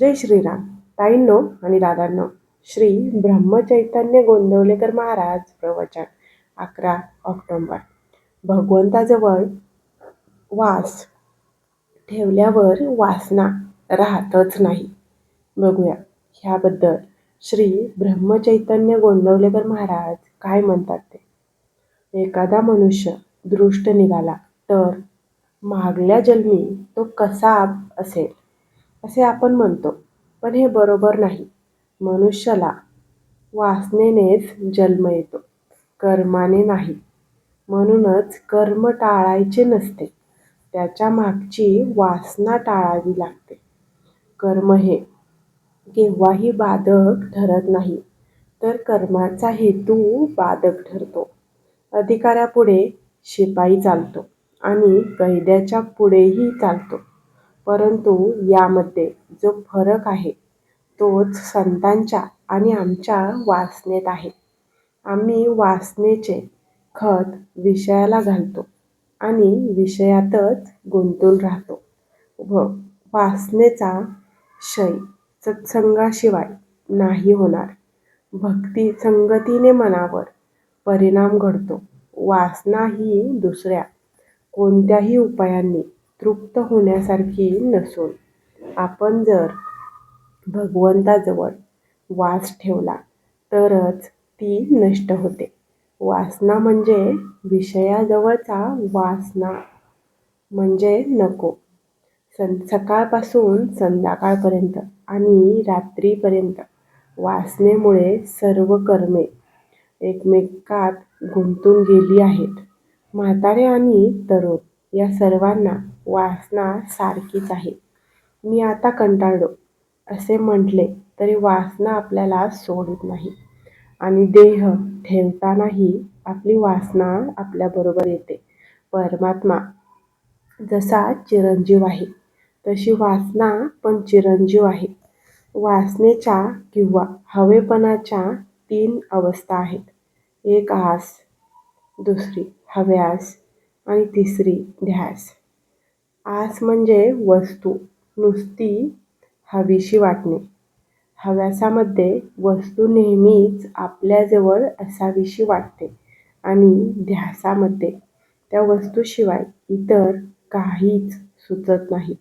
जय श्रीराम. ताईंनो आणि दादांनो श्री ब्रह्मचैतन्य गोंदवलेकर महाराज प्रवचन अकरा ऑक्टोंबर. भगवंताजवळ वास ठेवल्यावर वासना राहतच नाही. बघूया ह्याबद्दल श्री ब्रह्मचैतन्य गोंदवलेकर महाराज काय म्हणतात ते? एखादा मनुष्य दृष्ट निघाला तर मागल्या जन्मी तो कसा असेल? असे आपण म्हणतो. पण हे बरोबर नाही. मनुष्याला वासनेनेच जन्म येतो. कर्माने नाही. म्हणूनच कर्म टाळायचे नसते. त्याच्या मागची वासना टाळावी लागते. कर्म हे केव्हाही बाधक ठरत नाही तर कर्माचा हेतू बाधक ठरतो. अधिकाऱ्यापुढे शिपाई चालतो आणि कैद्याच्या पुढेही चालतो. परंतु यामध्ये जो फरक आहे तोच संतांच्या आणि आमच्या वासनेत आहे. आम्ही वासनेचे खत विषयाला घालतो आणि विषयातच गुंतून राहतो. व वासनेचा क्षय सत्संगाशिवाय नाही होणार. भक्ती संगतीने मनावर परिणाम घडतो. वासना ही दुसऱ्या कोणत्याही उपायांनी तृप्त होण्यासारखी नसून आपण जर भगवंताजवळ वास ठेवला तरच ती नष्ट होते. वासना म्हणजे विषयाजवळचा वासना म्हणजे नको. सं सकाळपासून संध्याकाळपर्यंत आणि रात्रीपर्यंत वासनेमुळे सर्व कर्मे एकमेकात गुंतून गेली आहेत. म्हातारे आणि तरुण या सर्वांना वासना सारखीच आहे. मी आता कंटाळलो. असे म्हटले तरी वासना आपल्याला सोडत नाही. आणि देह ठेवतानाही आपली वासना आपल्याबरोबर येते. परमात्मा जसा चिरंजीव आहे तशी वासना पण चिरंजीव आहे. वासनेच्या किंवा हवेपणाच्या तीन अवस्था आहेत. एक आस दुसरी हव्यास आणि तिसरी ध्यास. आस म्हणजे वस्तू नुसती हवीशी वाटणे. हव्यासामध्ये वस्तू नेहमीच आपल्याजवळ असावीशी वाटते आणि ध्यासामध्ये त्या वस्तूशिवाय इतर काहीच सुचत नाही.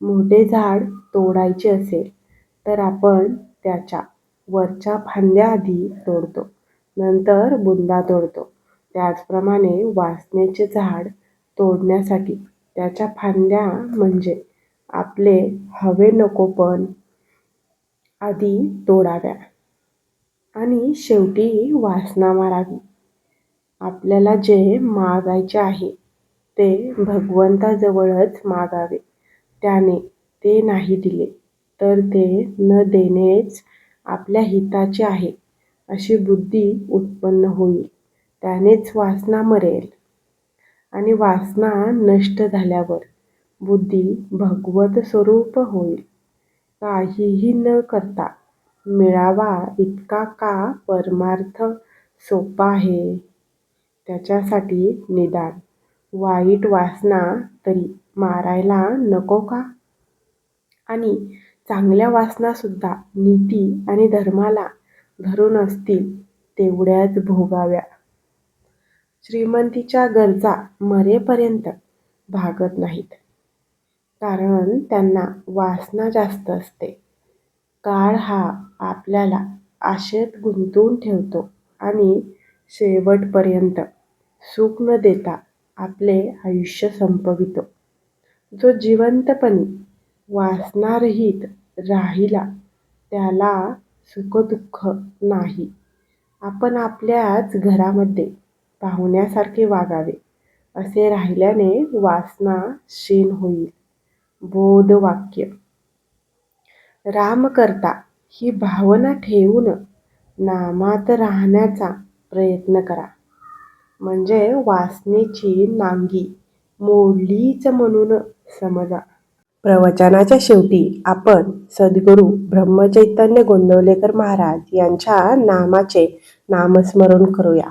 मोठे झाड तोडायचे असेल तर आपण त्याच्या वरच्या फांद्या आधी तोडतो नंतर बुंदा तोडतो. त्याचप्रमाणे वासनेचे झाड तोडण्यासाठी त्याच्या फांद्या म्हणजे आपले हवे नकोपण आधी तोडाव्या. आणि शेवटी वासना मारावी. आपल्याला जे मागायचे आहे ते भगवंताजवळच मागावे. त्याने ते नाही दिले तर ते न देणेच आपल्या हिताचे आहे अशी बुद्धी उत्पन्न होईल. त्यानेच वासना मरेल. आणि वासना नष्ट झाल्यावर बुद्धी भगवत स्वरूप होईल. काहीही न करता मिळावा इतका का परमार्थ सोपा आहे? त्याच्यासाठी निदान वाईट वासना तरी मारायला नको का? आणि चांगल्या वासनासुद्धा नीती आणि धर्माला धरून असतील तेवढ्याच भोगाव्या. श्रीमंतीच्या गरजा मरेपर्यंत भागत नाहीत. कारण त्यांना वासना जास्त असते. काळ हा आपल्याला आशेत गुंतवून ठेवतो आणि शेवटपर्यंत सुख न देता आपले आयुष्य संपवितो. जो जिवंतपणी वासनारहित राहिला त्याला सुखदुःख नाही. आपण आपल्याच घरामध्ये पाहुण्यासारखे वागावे. असे राहिल्याने वासना क्षीण होईल. बोधवाक्य. रामकर्ता ही भावना ठेवून नामात राहण्याचा प्रयत्न करा. म्हणजे वासनेची नांगी मोडलीच म्हणून समजा. प्रवचनाच्या शेवटी आपण सद्गुरू ब्रह्मचैतन्य गोंदवलेकर महाराज यांच्या नामाचे नामस्मरण करूया.